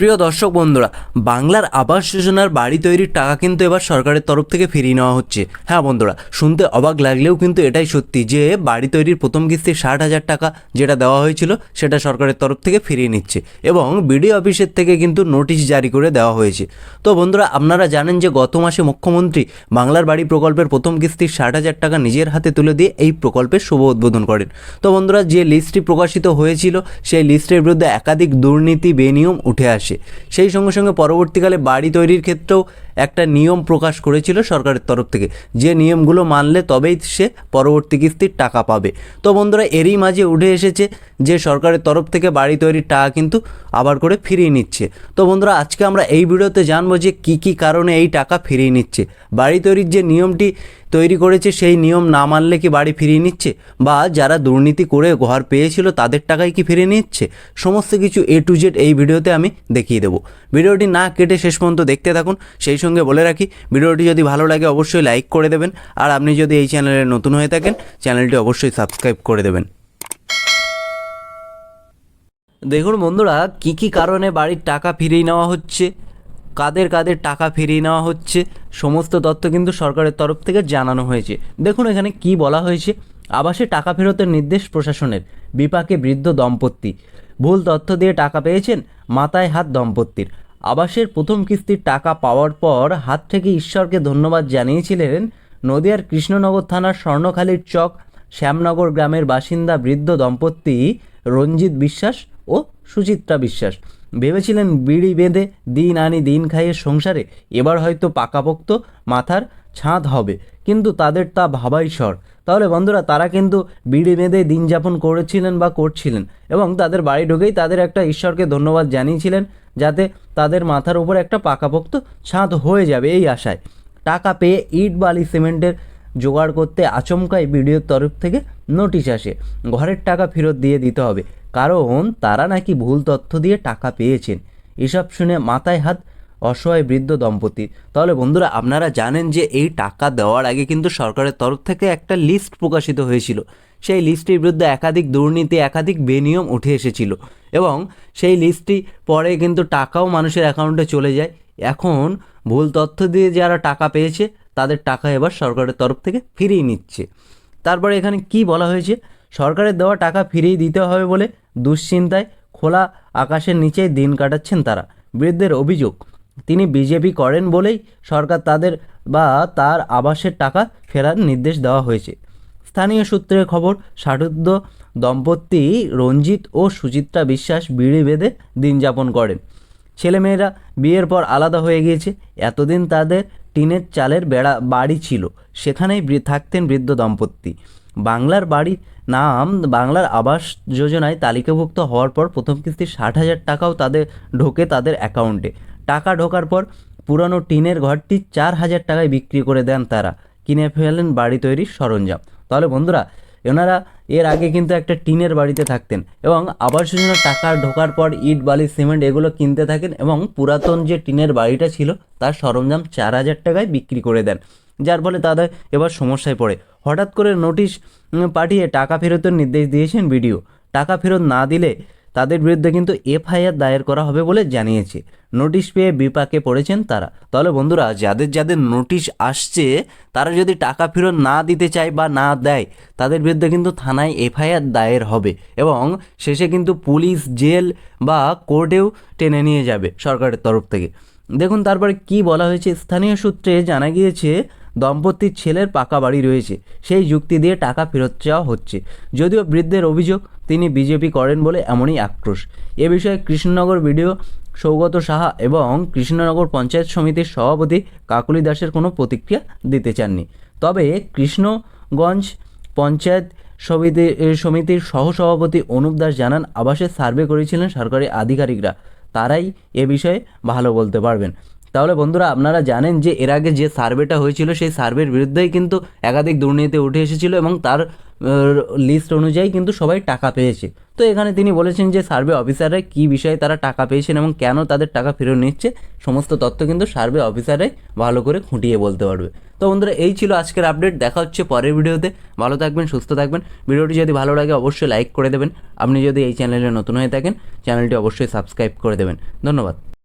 প্রিয় দর্শক বন্ধুরা, বাংলার আবাস যোজনার বাড়ি তৈরির টাকা কিন্তু এবার সরকারের তরফ থেকে ফিরিয়ে নেওয়া হচ্ছে। হ্যাঁ বন্ধুরা, শুনতে অবাক লাগলেও কিন্তু এটাই সত্যি যে বাড়ি তৈরির প্রথম কিস্তি ষাট হাজার টাকা যেটা দেওয়া হয়েছিল, সেটা সরকারের তরফ থেকে ফিরিয়ে নিচ্ছে এবং বিডিও অফিসের থেকে কিন্তু নোটিশ জারি করে দেওয়া হয়েছে। তো বন্ধুরা, আপনারা জানেন যে গত মাসে মুখ্যমন্ত্রী বাংলার বাড়ি প্রকল্পের প্রথম কিস্তির ষাট হাজার টাকা নিজের হাতে তুলে দিয়ে এই প্রকল্পের শুভ উদ্বোধন করেন। তো বন্ধুরা, যে লিস্টটি প্রকাশিত হয়েছিল, সেই লিস্টের বিরুদ্ধে একাধিক দুর্নীতি বেনিয়ম উঠে আসে। সেই সঙ্গে সঙ্গে পরবর্তীকালে বাড়ি তৈরির ক্ষেত্রেও একটা নিয়ম প্রকাশ করেছিল সরকারের তরফ থেকে। যে নিয়মগুলো মানলে তবেই সে পরবর্তী কিস্তির টাকা পাবে। তো বন্ধুরা, এরই মাঝে উঠে এসেছে যে সরকারের তরফ থেকে বাড়ি তৈরির টাকা কিন্তু আবার করে ফিরিয়ে নিচ্ছে। তো বন্ধুরা, আজকে আমরা এই ভিডিওতে জানব যে কী কী কারণে এই টাকা ফিরিয়ে নিচ্ছে। বাড়ি তৈরির যে নিয়মটি তৈরি করেছে সেই নিয়ম না মানলে কি বাড়ি ফিরিয়ে নিচ্ছে? বা যারা দুর্নীতি করে ঘর পেয়েছিল তাদের টাকাই কি ফিরিয়ে নিচ্ছে? সমস্ত কিছু এ টু জেড এই ভিডিওতে আমি দেখিয়ে দেবো। ভিডিওটি না কেটে শেষ পর্যন্ত দেখতে থাকুন। সেই সঙ্গে বলে রাখি, ভিডিওটি যদি ভালো লাগে অবশ্যই লাইক করে দেবেন। আর আপনি যদি এই চ্যানেলে নতুন হয়ে থাকেন, চ্যানেলটি অবশ্যই সাবস্ক্রাইব করে দেবেন। দেখুন বন্ধুরা, কি কি কারণে বাড়ির টাকা ফিরিয়ে নেওয়া হচ্ছে? কাদের কাদের টাকা ফিরিয়ে নেওয়া হচ্ছে, সমস্ত তথ্য কিন্তু সরকারের তরফ থেকে জানানো হয়েছে। দেখুন এখানে কি বলা হয়েছে। আবাসে টাকা ফেরতের নির্দেশ প্রশাসনের। বিপাকে বৃদ্ধ দম্পতি। ভুল তথ্য দিয়ে টাকা পেয়েছেন মাথায় হাত দম্পতির। আবাসের প্রথম কিস্তির টাকা পাওয়ার পর হাত থেকে ঈশ্বরকে ধন্যবাদ জানিয়েছিলেন নদিয়ার কৃষ্ণনগর থানার স্বর্ণখালীর চক, শ্যামনগর গ্রামের বাসিন্দা বৃদ্ধ দম্পতি রঞ্জিত বিশ্বাস ও সুচিত্রা বিশ্বাস। ভেবেছিলেন বিড়ি বেঁধে দিন আনি দিন খাইয়ে সংসারে, এবার হয়তো পাকাপোক্ত মাথার ছাদ হবে। কিন্তু তাদের তা ভাবাই স্বর। তাহলে বন্ধুরা, তারা কিন্তু বিড়ি বেঁধে দিন যাপন করেছিলেন বা করছিলেন এবং তাদের বাড়ি ঢুকেই তাদের একটা ঈশ্বরকে ধন্যবাদ জানিয়েছিলেন যাতে তাদের মাথার উপর একটা পাকাপোক্ত ছাদ হয়ে যাবে এই আশায়। টাকা পেয়ে ইট বালি সিমেন্টের জোগাড় করতে আচমকাই বিডিওর তরফ থেকে নোটিশ আসে। ঘরের টাকা ফেরত দিয়ে দিতে হবে। কারণ তারা নাকি ভুল তথ্য দিয়ে টাকা পেয়েছেন। এসব শুনে মাথায় হাত অসহায় বৃদ্ধ দম্পতি। তাহলে বন্ধুরা, আপনারা জানেন যে এই টাকা দেওয়ার আগে কিন্তু সরকারের তরফ থেকে একটা লিস্ট প্রকাশিত হয়েছিল। সেই লিস্টটির বিরুদ্ধে একাধিক দুর্নীতি, একাধিক বেনিয়ম উঠে এসেছিল এবং সেই লিস্টটি পরে কিন্তু টাকাও মানুষের অ্যাকাউন্টে চলে যায়। এখন ভুল তথ্য দিয়ে যারা টাকা পেয়েছে তাদের টাকা এবার সরকারের তরফ থেকে ফিরিয়ে নিচ্ছে। তারপরে এখানে কি বলা হয়েছে? সরকারের দেওয়া টাকা ফিরিয়ে দিতে হবে বলে দুশ্চিন্তায় খোলা আকাশের নিচেই দিন কাটাচ্ছেন তারা। বৃদ্ধের অভিযোগ, তিনি বিজেপি করেন বলেই সরকার তাদের বা তার আবাসের টাকা ফেরার নির্দেশ দেওয়া হয়েছে। স্থানীয় সূত্রের খবর ষাটুদ্ধ দম্পতি রঞ্জিত ও সুচিত্রা বিশ্বাস বিড়ি বেঁধে দিন যাপন করেন। ছেলেমেয়েরা বিয়ের পর আলাদা হয়ে গিয়েছে। এতদিন তাদের টিনের চালের বেড়া বাড়ি ছিল। সেখানেই থাকতেন বৃদ্ধ দম্পতি। বাংলার বাড়ি নাম বাংলার আবাস যোজনায় তালিকাভুক্ত হওয়ার পর প্রথম কিস্তি ষাট হাজার টাকাও তাদের ঢোকে তাদের অ্যাকাউন্টে। টাকা ঢোকার পর পুরানো টিনের ঘরটি চার হাজার টাকায় বিক্রি করে দেন তারা। কিনে ফেলেন বাড়ি তৈরির সরঞ্জাম। তাহলে বন্ধুরা এনারা এর আগে কিন্তু একটা টিনের বাড়িতে থাকতেন এবং আবাস যোজনার টাকা ঢোকার পর ইট, বালি, সিমেন্ট এগুলো কিনতে থাকেন এবং পুরাতন যে টিনের বাড়িটা ছিল তার সরঞ্জাম চার হাজার টাকায় বিক্রি করে দেন, যার ফলে তাদের এবার সমস্যায় পড়ে। হঠাৎ করে নোটিশ পাঠিয়ে টাকা ফেরতের নির্দেশ দিয়েছেন বিডিও। টাকা ফেরত না দিলে তাদের বিরুদ্ধে কিন্তু এফআইআর দায়ের করা হবে বলে জানিয়েছে। নোটিশ পেয়ে বিপাকে পড়েছেন তারা। তাহলে বন্ধুরা, যাদের যাদের নোটিশ আসছে, তারা যদি টাকা ফেরত না দিতে চায় বা না দেয়, তাদের বিরুদ্ধে কিন্তু থানায় এফআইআর দায়ের হবে এবং শেষে কিন্তু পুলিশ, জেল বা কোর্টেও টেনে নিয়ে যাবে সরকারের তরফ থেকে। দেখুন, তারপরে কি বলা হয়েছে? স্থানীয় সূত্রে জানা গিয়েছে, দম্পতির ছেলের পাকা বাড়ি রয়েছে। সেই যুক্তি দিয়ে টাকা ফেরত চাওয়া হচ্ছে। যদিও বৃদ্ধের অভিযোগ, তিনি বিজেপি করেন বলে এমনই আক্রোশ। এ বিষয়ে কৃষ্ণনগর ভিডিও সৌগত সাহা এবং কৃষ্ণনগর পঞ্চায়েত সমিতির সভাপতি কাকুলি দাসের কোনো প্রতিক্রিয়া দিতে চাননি। তবে কৃষ্ণগঞ্জ পঞ্চায়েত সমিতি সমিতির সহসভাপতি অনুপ দাস জানান, আবাসে সার্ভে করেছিলেন সরকারি আধিকারিকরা। তারাই এ বিষয়ে ভালো বলতে পারবেন। তাহলে বন্ধুরা, আপনারা জানেন যে এর আগে যে সার্ভেটা হয়েছিল, সেই সার্ভের বিরুদ্ধেই কিন্তু একাধিক দুর্নীতি উঠে এসেছিল এবং তার লিস্ট অনুযায়ী কিন্তু সবাই টাকা পেয়েছে। তো এখানে তিনি বলেছেন যে সার্ভে অফিসাররা কী বিষয়ে তারা টাকা পেয়েছেন এবং কেন তাদের টাকা ফেরত নিচ্ছে, সমস্ত তথ্য কিন্তু সার্ভে অফিসারাই ভালো করে খুঁটিয়ে বলতে পারবে। তো বন্ধুরা, এই ছিল আজকের আপডেট দেখা হচ্ছে পরের ভিডিওতে। ভালো থাকবেন, সুস্থ থাকবেন। ভিডিওটি যদি ভালো লাগে, অবশ্যই লাইক করে দেবেন। আপনি যদি এই চ্যানেলে নতুন হয়ে থাকেন চ্যানেলটি অবশ্যই সাবস্ক্রাইব করে দেবেন। ধন্যবাদ।